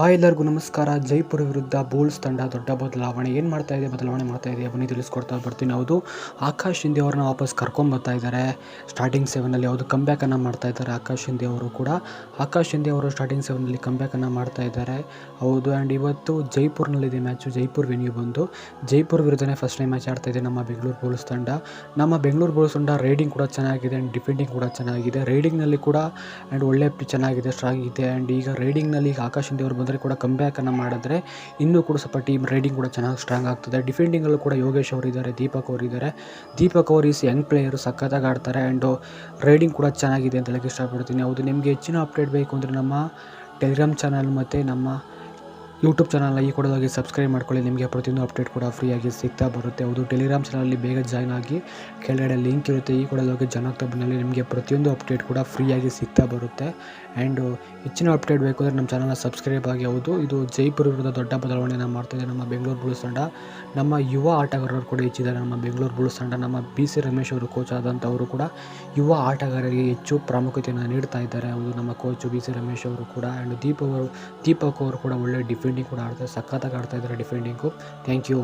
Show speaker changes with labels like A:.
A: Hi ಎಲ್ಲರಿಗೂ ನಮಸ್ಕಾರ. ಜೈಪುರ ವಿರುದ್ಧ ಬೋಲ್ಸ್ ತಂಡ ದೊಡ್ಡ ಬದಲಾವಣೆ. ಏನು ಮಾಡ್ತಾ ಇದೆ? ಬದಲಾವಣೆ ಮಾಡ್ತಾ ಇದೆ ಬನ್ನಿ, ತಿಳಿಸ್ಕೊಡ್ತಾ ಬರ್ತೀನಿ. ಹೌದು, ಆಕಾಶ್ ಹಿಂದೆ ಅವ್ರನ್ನ ವಾಪಸ್ ಕರ್ಕೊಂಡು ಬರ್ತಾ ಇದ್ದಾರೆ ಸ್ಟಾರ್ಟಿಂಗ್ ಸೆವೆನಲ್ಲಿ ಯಾವುದು ಕಂಬ್ಯಾಕನ್ನು ಮಾಡ್ತಾ ಇದ್ದಾರೆ ಆಕಾಶ್ ಹಿಂದೆ ಅವರು ಕೂಡ. ಆಕಾಶ್ ಹಿಂದೆ ಅವರು ಸ್ಟಾರ್ಟಿಂಗ್ ಸೆವೆನಲ್ಲಿ ಕಂಬ್ಯಾಕನ್ನು ಮಾಡ್ತಾ ಇದ್ದಾರೆ ಹೌದು ಆ್ಯಂಡ್ ಇವತ್ತು ಜೈಪುರ್ನಲ್ಲಿದೆ ಮ್ಯಾಚು ಜೈಪುರ್ ವೆನ್ಯೂ ಬಂದು. ಜೈಪುರ್ ವಿರುದ್ಧನೇ ಫಸ್ಟ್ ಟೈಮ್ ಮ್ಯಾಚ್ ಆಡ್ತಾ ಇದೆ ನಮ್ಮ ಬೆಂಗಳೂರು ಬೋಲ್ಸ್ ತಂಡ. ನಮ್ಮ ಬೆಂಗಳೂರು ಬೋಲ್ಸ್ ತಂಡ ರೈಡಿಂಗ್ ಕೂಡ ಚೆನ್ನಾಗಿದೆ ಆ್ಯಂಡ್ ಡಿಫೆಂಡಿಂಗ್ ಕೂಡ ಚೆನ್ನಾಗಿದೆ. ರೈಡಿಂಗ್ನಲ್ಲಿ ಕೂಡ ಆ್ಯಂಡ್ ಒಳ್ಳೆ ಚೆನ್ನಾಗಿದೆ ಸ್ಟ್ರಾಂಗ್ ಇದೆ. ಆ್ಯಂಡ್ ಈಗ ರೈಡಿಂಗ್ನಲ್ಲಿ ಈಗ ಆಕಾಶ್ ಹಿಂದೆ ಅವರು ಬಂದರೆ ಕೂಡ ಕಂಬ್ಯಾಕನ್ನು ಮಾಡಿದ್ರೆ ಇನ್ನೂ ಕೂಡ ಸ್ವಲ್ಪ ಟೀಮ್ ರೈಡಿಂಗ್ ಕೂಡ ಚೆನ್ನಾಗಿ ಸ್ಟ್ರಾಂಗ್ ಆಗ್ತದೆ. ಡಿಫೆಂಡಿಂಗಲ್ಲೂ ಕೂಡ ಯೋಗೇಶ್ ಅವರು ಇದ್ದಾರೆ ದೀಪಕ್ ಅವರು ಇದ್ದಾರೆ ದೀಪಕ್ ಅವರು ಈಸ್ ಯಂಗ್ ಪ್ಲೇಯರು ಸಖತ್ತಾಗಿ ಆಡ್ತಾರೆ ಆ್ಯಂಡು ರೈಡಿಂಗ್ ಕೂಡ ಚೆನ್ನಾಗಿದೆ ಅಂತ ಹೇಳಕ್ಕೆ ಇಷ್ಟಪಡ್ತೀನಿ. ಹೌದು, ನಿಮಗೆ ಹೆಚ್ಚಿನ ಅಪ್ಡೇಟ್ ಬೇಕು ಅಂದರೆ ನಮ್ಮ ಟೆಲಿಗ್ರಾಮ್ ಚಾನಲ್ ಮತ್ತು ನಮ್ಮ ಯೂಟ್ಯೂಬ್ ಚಾನಲ್ನ ಈ ಕೂಡ ಹೋಗಿ ಸಬ್ಸ್ಕ್ರೈಬ್ ಮಾಡ್ಕೊಳ್ಳಿ. ನಿಮಗೆ ಪ್ರತಿಯೊಂದು ಅಪ್ಡೇಟ್ ಕೂಡ ಫ್ರೀಯಾಗಿ ಸಿಗ್ತಾ ಬರುತ್ತೆ. ಹೌದು ಟೆಲಿಗ್ರಾಮ್ ಚಾನಲಲ್ಲಿ ಬೇಗ ಜಾಯ್ನ್ ಆಗಿ ಕೆಳಗಡೆ ಲಿಂಕ್ ಇರುತ್ತೆ. ಈ ಕೂಡ ಹೋಗಿ ಜನ ತಬ್ಬಿನಲ್ಲಿ ನಿಮಗೆ ಪ್ರತಿಯೊಂದು ಅಪ್ಡೇಟ್ ಕೂಡ ಫ್ರೀಯಾಗಿ ಸಿಗ್ತಾ ಬರುತ್ತೆ. ಆ್ಯಂಡ್ ಹೆಚ್ಚಿನ ಅಪ್ಡೇಟ್ ಬೇಕು ಅಂದರೆ ನಮ್ಮ ಚಾನಲ್ನ ಸಬ್ಸ್ಕ್ರೈಬ್ ಆಗಿ. ಹೌದು, ಇದು ಜೈಪುರ ವಿರುದ್ಧ ದೊಡ್ಡ ಬದಲಾವಣೆಯನ್ನು ಮಾಡ್ತಾಯಿದೆ ನಮ್ಮ ಬೆಂಗಳೂರು ಬುಲ್ಸ್ ತಂಡ. ನಮ್ಮ ಯುವ ಆಟಗಾರರು ಕೂಡ ಹೆಚ್ಚಿದ್ದಾರೆ. ನಮ್ಮ ಬೆಂಗಳೂರು ಬುಲ್ಸ್ ತಂಡ, ನಮ್ಮ ಬಿ ಸಿ ರಮೇಶ್ ಅವರು ಕೋಚ್ ಆದಂಥವರು ಕೂಡ ಯುವ ಆಟಗಾರರಿಗೆ ಹೆಚ್ಚು ಪ್ರಾಮುಖ್ಯತೆಯನ್ನು ನೀಡ್ತಾ ಇದ್ದಾರೆ. ಹೌದು, ನಮ್ಮ ಕೋಚು ಬಿ ಸಿ ರಮೇಶ್ ಅವರು ಕೂಡ. ಆ್ಯಂಡ್ ದೀಪಕ್ ಅವರು ದೀಪಕ್ ಅವರು ಕೂಡ ಒಳ್ಳೆ ಡಿಫೆಂಡಿಂಗ್ ಕೂಡ ಆಡ್ತಾರೆ ಸಖತ್ತಾಗಿ ಆಡ್ತಾ ಇದ್ದಾರೆ ಡಿಫೆಂಡಿಂಗು ಥ್ಯಾಂಕ್ ಯು